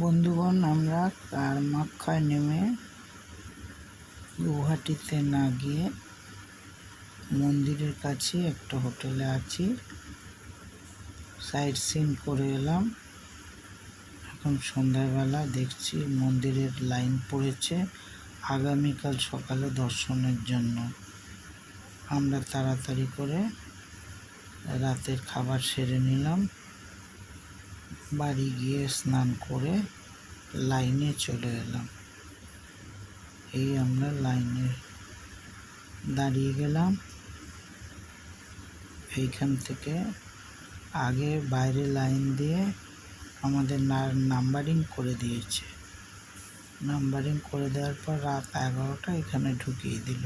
বন্ধুগণ, আমরা কারমাক্ষায় নেমে গুয়াহাটিতে না গিয়ে মন্দিরের কাছে একটা হোটেলে আছি। সাইট সিন করে এলাম। এখন সন্ধ্যাবেলা দেখছি মন্দিরের লাইন পড়েছে আগামীকাল সকালে দর্শনের জন্য। আমরা তাড়াতাড়ি করে রাতের খাবার সেরে নিলাম। বাড়ি গিয়ে স্নান করে লাইনে চলে এলাম। এই আমরা লাইনে দাঁড়িয়ে গেলাম। এইখান থেকে আগে বাইরে লাইন দিয়ে আমাদের নাম্বারিং করে দিয়েছে। নাম্বারিং করে দেওয়ার পর রাত এগারোটা এখানে ঢুকিয়ে দিল।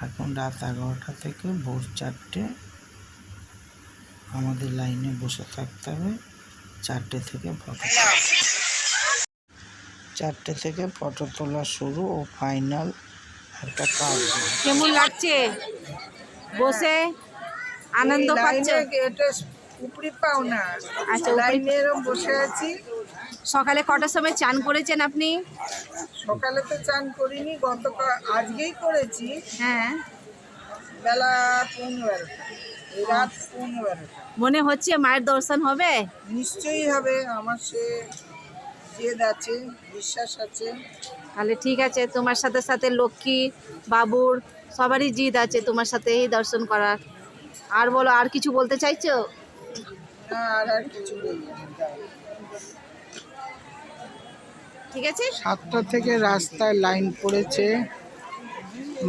এখন রাত এগারোটা থেকে ভোর চারটে আমাদের লাইনে বসে থাকতে হবে। চারটে থেকে ফটো চারটে থেকে ফটো তোলা শুরু ও ফাইনাল একটা কাজ। কেমন লাগছে? বসে আনন্দ পাচ্ছে? এটা উপরি পাও না আচ্ছা, লাইনে বসে আছি। সকালে কটার সময় চান করেছেন আপনি? সকালে তো চান করিনি গতকাল আজকেই করেছি। হ্যাঁ। বেলা পনেরো মনে হচ্ছে মায়ের দর্শন হবে? নিশ্চয়ই হবে আমার সে জেদ আছে বিশ্বাস আছে। তাহলে ঠিক আছে তোমার সাথে সাথে লক্ষ্মী বাবুর সবারই জিদ আছে তোমার সাথে এই দর্শন করার। আর বলো আর কিছু বলতে চাইছো? না আর আর কিছু বলব না। ঠিক আছে? সাতটা থেকে রাস্তায় লাইন পড়েছে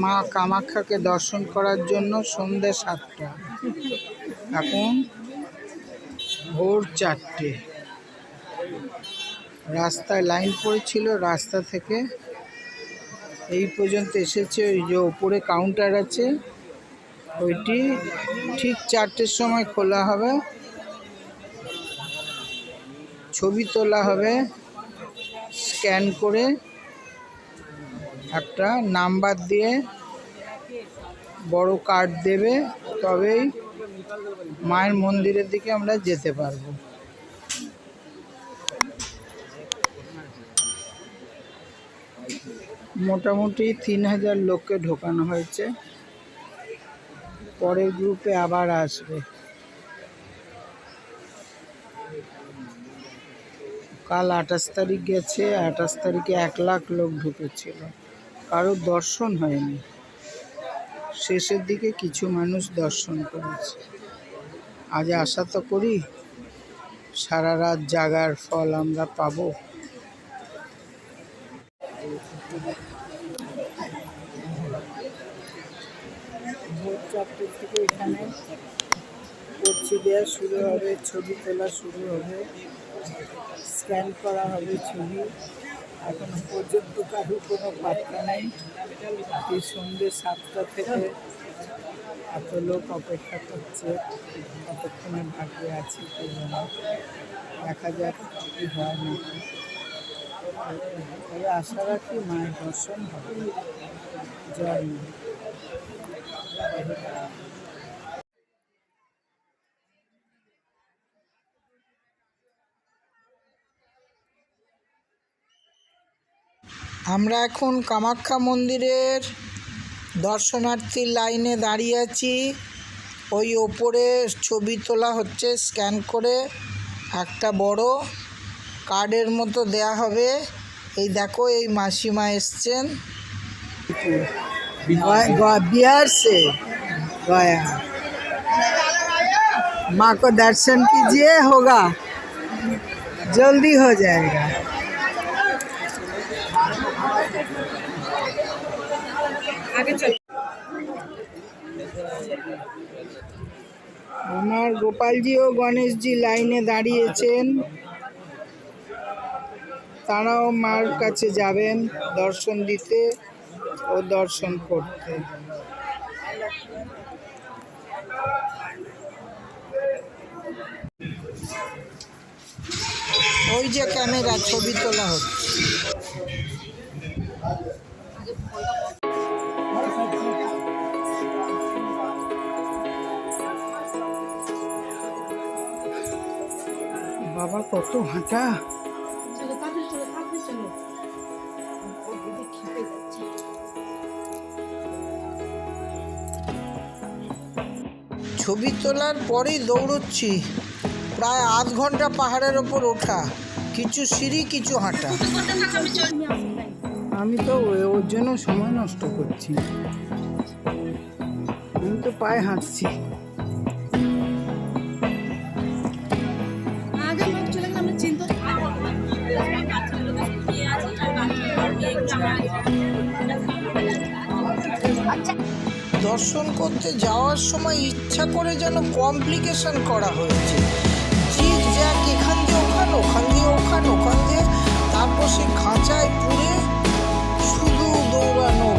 মা কামাখ্যাকে দর্শন করার জন্য সন্ধ্যে সাতটা। এখন ভোর চারটে। রাস্তায় লাইন পড়েছিল, রাস্তা থেকে এই পর্যন্ত এসেছে ওই যে ওপরে কাউন্টার আছে, ওইটি ঠিক চারটের সময় খোলা হবে। ছবি তোলা হবে, স্ক্যান করে একটা নাম্বার দিয়ে বড় কার্ড দেবে। তবেই মায়ের মন্দিরের দিকে আমরা যেতে পারব। মোটামুটি তিন হাজার লোককে ঢোকানো হয়েছে। পরের গ্রুপে আবার আসবে। কাল আঠাশ তারিখ গেছে, আঠাশ তারিখে এক লাখ লোক ঢুকেছিল। কারোর দর্শন হয়নি। শেষের দিকে কিছু মানুষ দর্শন করেছে। আজ আশা তো করি সারা রাত জাগার ফল আমরা পাবো। এখানে শুরু হবে, ছবি তোলা শুরু হবে স্ক্যান করা হবে ছবি। এখনও পর্যন্ত কারোর কোনো পাত্তা নেই। এই সন্ধ্যে সাতটা থেকে এত লোক অপেক্ষা করছে, কতক্ষণে ভাগ্যে আছে কে দেখা যাক কি হয় নাকি। তবে আশা রাখি মায়ের দর্শন হবে। জয় আমরা এখন কামাখ্যা মন্দিরের দর্শনার্থী লাইনে দাঁড়িয়ে আছি ওই ওপরে ছবি তোলা হচ্ছে স্ক্যান করে একটা বড় কার্ডের মতো দেয়া হবে এই দেখো এই মাসিমা এসছেন बिहार से गया माँ को दर्शन कीजिए होगा जल्दी हो जाएगा আমার গোপালজি ও গণেশজি লাইনে দাঁড়িয়েছেন। তারাও মার কাছে যাবেন দর্শন দিতে ও দর্শন করতে। ওই যে ক্যামেরা, ছবি তোলা হচ্ছে। বাবা কত হাঁটা। ছবি তোলার পরেই দৌড়চ্ছি। প্রায় আধ ঘণ্টা পাহাড়ের ওপর ওঠা। কিছু সিঁড়ি কিছু হাঁটা। আমি তো ওর জন্য সময় নষ্ট করছি। আমি তো পায়ে হাঁটছি। দর্শন করতে যাওয়ার সময় ইচ্ছা করে যেন কমপ্লিকেশন করা হয়েছে। জিগ জ্যাক এখান দিয়ে ওখান ওখান দিয়ে ওখান ওখান দিয়ে তারপর সে খাঁচায় পুড়ে শুধু দৌড়ানো।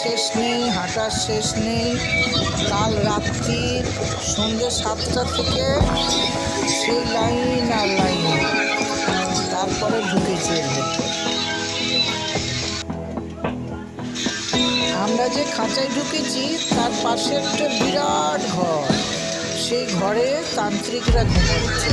শেষ নেই, হাঁটার শেষ নেই। কাল রাত্রি সন্ধ্যে সাতটা থেকে সেই লাইন আর লাইন। তারপরে ঢুকেছে আমরা যে খাঁচায় ঢুকেছি, তার পাশে একটা বিরাট ঘর। সেই ঘরে তান্ত্রিকরা ঘুমোচ্ছে।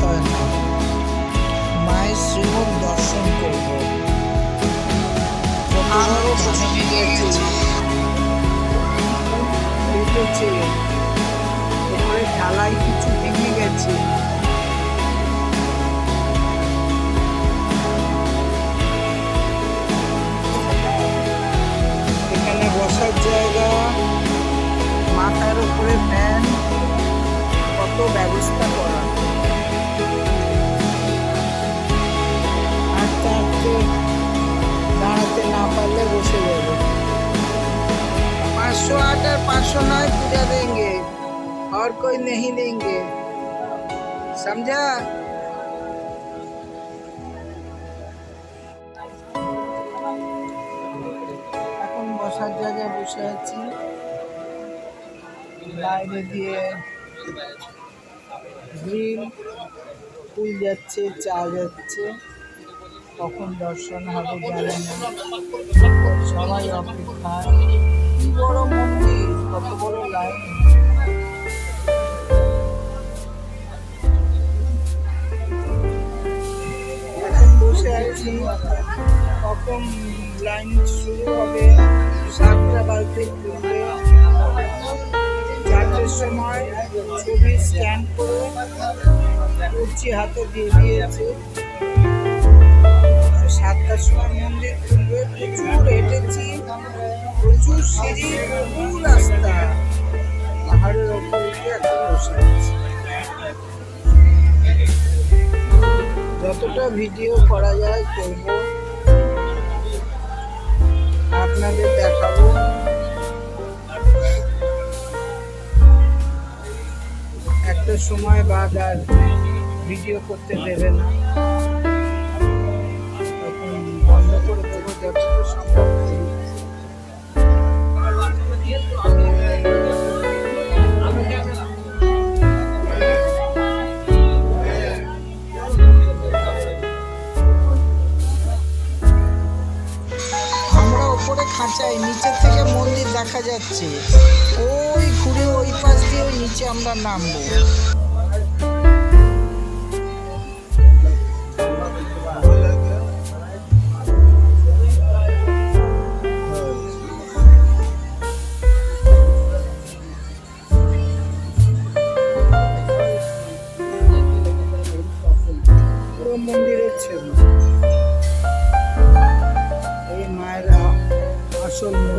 হয় না মায়ের শ্রীমুখ দর্শন করব। আরও ভেঙে গেছে উঠেছে। ওপরে ঢালাই কিছু ভেঙে গেছে। এখানে বসার জায়গা মাথার উপরে ফ্যান কত ব্যবস্থা করা। হাঁটতে হাঁটতে দাঁড়াতে না পারলে বসে যাবে पाँच सौ आठ और पाँच सौ नौ पूजा देंगे और कोई नहीं देंगे समझा এখন বসার জায়গায় বসে আছি বাইরে দিয়ে গ্রিল ফুল যাচ্ছে, চা যাচ্ছে কখন দর্শন হবে জানি না। সবাই অপেক্ষায় কি বড় মন্দির, কত বড় লাইন বসে আছি। কখন লাইন শুরু হবে? সাতটা বাজতে খুলবে চারটের সময় ছবি স্ক্যান করে কুচি হাতে দিয়ে দিয়েছে। সাতটার সময় মন্দির খুলবে প্রচুর হেঁটেছি। প্রচুর সিঁড়ি বহু রাস্তা। পাহাড়ের ওপর উঠে এখন যতটা ভিডিও করা যায় করব। আপনাদের দেখাবো। একটা সময় বাদ আর ভিডিও করতে দেবে না। তখন বন্ধ করে খাঁচাই নিচে থেকে মন্দির দেখা যাচ্ছে। ওই ঘুরে ওই পাশ দিয়ে ওই নিচে আমরা নামবো।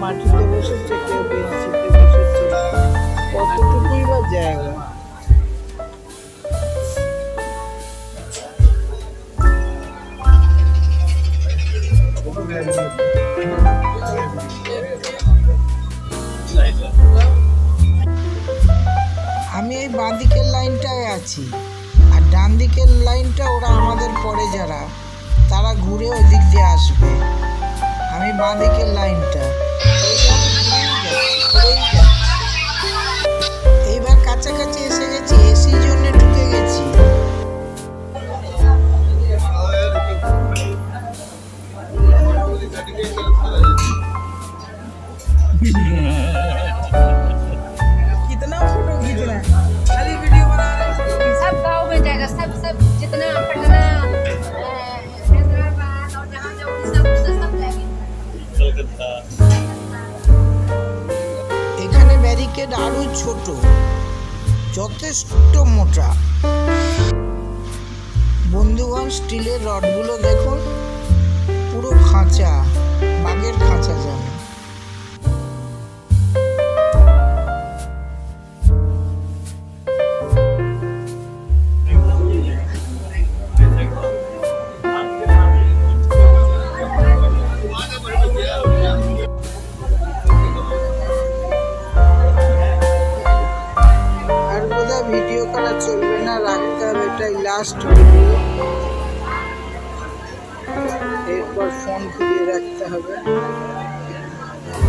মাটিতে বসেছে কেউ বেঞ্চিতে বসেছে কতটুকুই বা জায়গা? আমি এই বাঁ দিকের লাইনটায় আছি। আর ডান দিকের লাইনটা ওরা আমাদের পরে যারা, তারা ঘুরে ওই দিক দিয়ে আসবে। আমি বাঁ দিকের লাইনটা। ছোট যথেষ্ট মোটা। বন্ধুগণ স্টিলের রডগুলো দেখুন পুরো খাঁচা বাঘের খাঁচা যেন। এটাই লাস্ট এরপর ফোন ফিরিয়ে রাখতে হবে।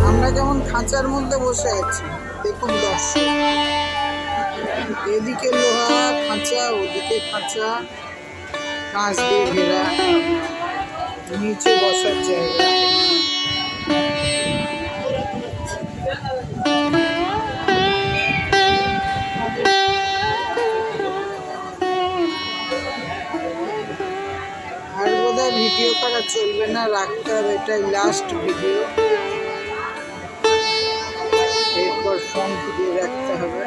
আমরা যেমন খাঁচার মধ্যে বসে আছি, দেখুন দর্শক। এদিকে লোহা খাঁচা, ওদিকে খাঁচা। কাঁচ দিয়ে ঘেরা। নিচে বসার জায়গা। ভিডিও করা চলবে না রাখতে হবে এটাই লাস্ট ভিডিও এরপর ফোন ফিরিয়ে রাখতে হবে।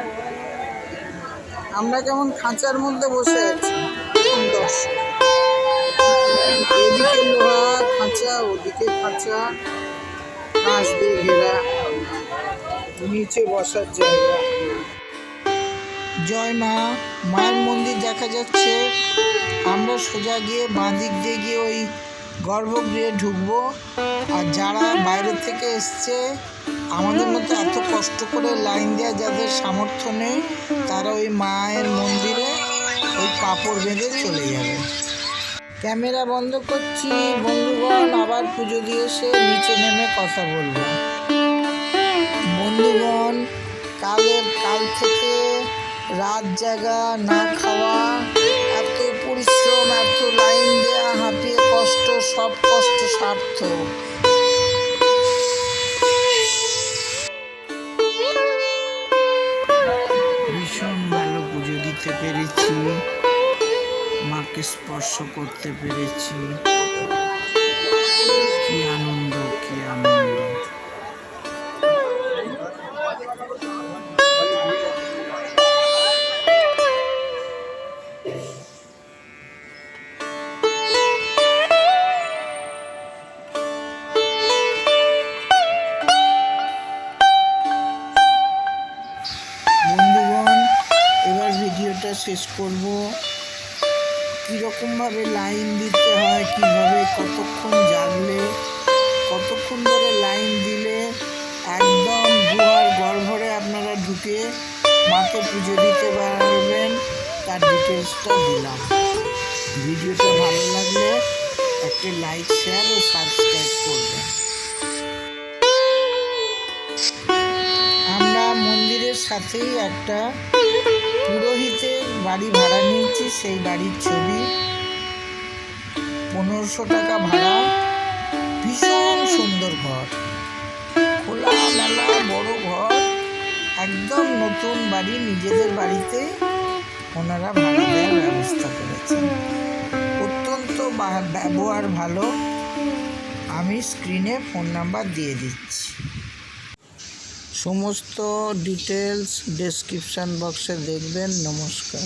আমরা কেমন খাঁচার মধ্যে বসে আছি? দর্শক এদিকে লোহা খাঁচা, ওদিকে খাঁচা। কাঁচ দিয়ে ঘেরা। নিচে বসার জায়গা। জয় মা, মায়ের মন্দির দেখা যাচ্ছে। আমরা সোজা গিয়ে বাঁ দিক দিয়ে গিয়ে ওই গর্ভগৃহে ঢুকবো। আর যারা বাইরে থেকে এসছে, আমাদের মতো এত কষ্ট করে লাইন দেওয়া যাদের সামর্থ্য নেই, তারা ওই মায়ের মন্দিরে ওই কাপড় বেঁধে চলে যাবে। ক্যামেরা বন্ধ করছি। বন্ধুগণ, আবার পুজো দিয়ে এসে নিচে নেমে কথা বলব। বন্ধুগণ, কালের কাল থেকে রাত জাগা না খাওয়া পরিশ্রম এত লাইন দেওয়া হাঁপিয়ে কষ্ট, সব কষ্ট সার্থক ভীষণ ভালো দিতে পেরেছি। মাকে স্পর্শ করতে পেরেছি। কি আনন্দ কি আনন্দ। শেষ করব। কীরকমভাবে লাইন দিতে হয়, কীভাবে কতক্ষণ জাগলে, কতক্ষণ ধরে লাইন দিলে একদম গুহার গর্ভরে আপনারা ঢুকে মাকে পুজো দিতে পারবেন, তার ডিটেলসটা দিলাম। ভিডিওটা ভালো লাগলে একটা লাইক শেয়ার ও সাবস্ক্রাইব করবেন। আমরা মন্দিরের সাথেই একটা পুরোহিতের বাড়ি ভাড়া নিয়েছি, সেই বাড়ির ছবি। পনেরোশো টাকা ভাড়া। ভীষণ সুন্দর ঘর। খোলা মেলা, বড় ঘর। একদম নতুন বাড়ি, নিজেদের বাড়িতে ওনারা ভাড়া দেওয়ার ব্যবস্থা করেছেন। অত্যন্ত ব্যবহার ভালো। আমি স্ক্রিনে ফোন নাম্বার দিয়ে দিচ্ছি। সমস্ত ডিটেলস ডেসক্রিপশান বক্সে দেখবেন। নমস্কার।